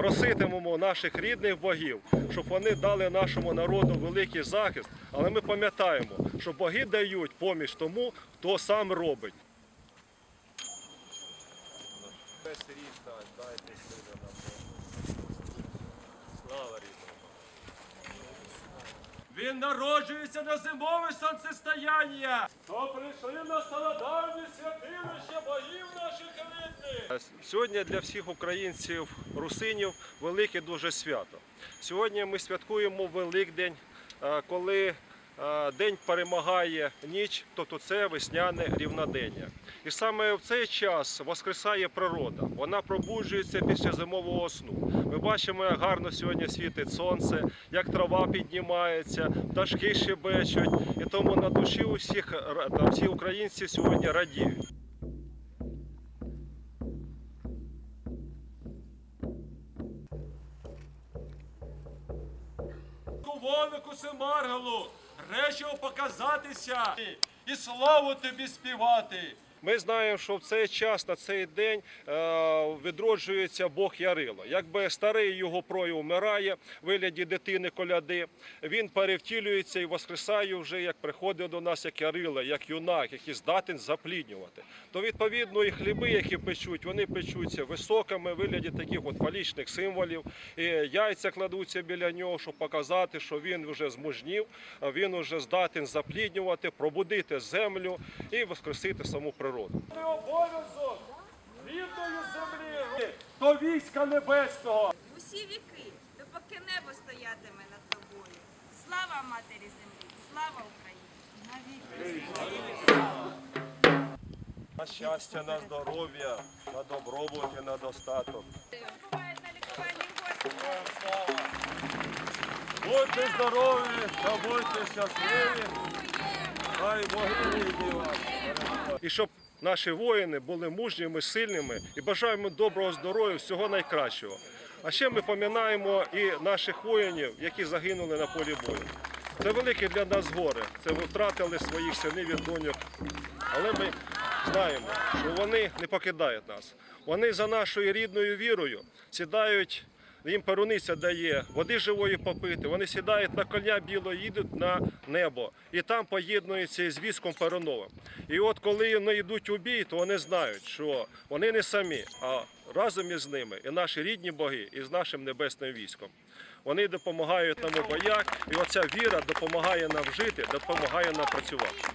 проситимемо наших рідних богів, щоб вони дали нашому народу великий захист. Але ми пам'ятаємо, що боги дають поміч тому, хто сам робить. Слава рідному! Він народжується на зимове сонцестояння. То прийшли на стародавні святилище богів наших рідних. Сьогодні для всіх українців, русинів, велике дуже свято. Сьогодні ми святкуємо Великдень, е, коли е, день перемагає ніч, тобто це весняне рівнодення. І саме в цей час воскресає природа. Вона пробуджується після зимового сну. Ми бачимо, як гарно сьогодні світить сонце, як трава піднімається, пташки щебечуть. І тому на душі усіх ра- та всі українці сьогодні радіють. Кувонику Семаргалу, речиво показатися і славу тобі співати. Ми знаємо, що в цей час на цей день е, відроджується Бог Ярило. Якби старий його прояв вмирає в вигляді дитини коляди, він перевтілюється і воскресає вже, як приходить до нас як Ярило, як юнак, який здатен запліднювати. То відповідно і хліби, які печуть, вони печуться високими в вигляді таких от фалічних символів. І яйця кладуться біля нього, щоб показати, що він вже змужнів, він вже здатен запліднювати, пробудити землю і воскресити саму природу. Ти обов'язок рідної землі до війська небесного. в усі віки, допоки небо стоятиме над тобою. Слава матері землі, слава Україні! На щастя, на здоров'я, на добробут і на достаток. Будьте здорові та будьте щасливі. Хай Боги рідні вас. І щоб наші воїни були мужніми, сильними і бажаємо доброго здоров'я, всього найкращого. А ще ми пам'ятаємо і наших воїнів, які загинули на полі бою. Це велике для нас горе. Це втратили своїх синів і доньок. Але ми знаємо, що вони не покидають нас. Вони за нашою рідною вірою сідають, їм перуниця дає води живої попити. Вони сідають на коня біло, їдуть на небо і там поєднуються із військом перуновим. І от коли вони йдуть у бій, то вони знають, що вони не самі, а разом із ними і наші рідні боги, і з нашим небесним військом. Вони допомагають нам у боях, і оця віра допомагає нам жити, допомагає нам працювати.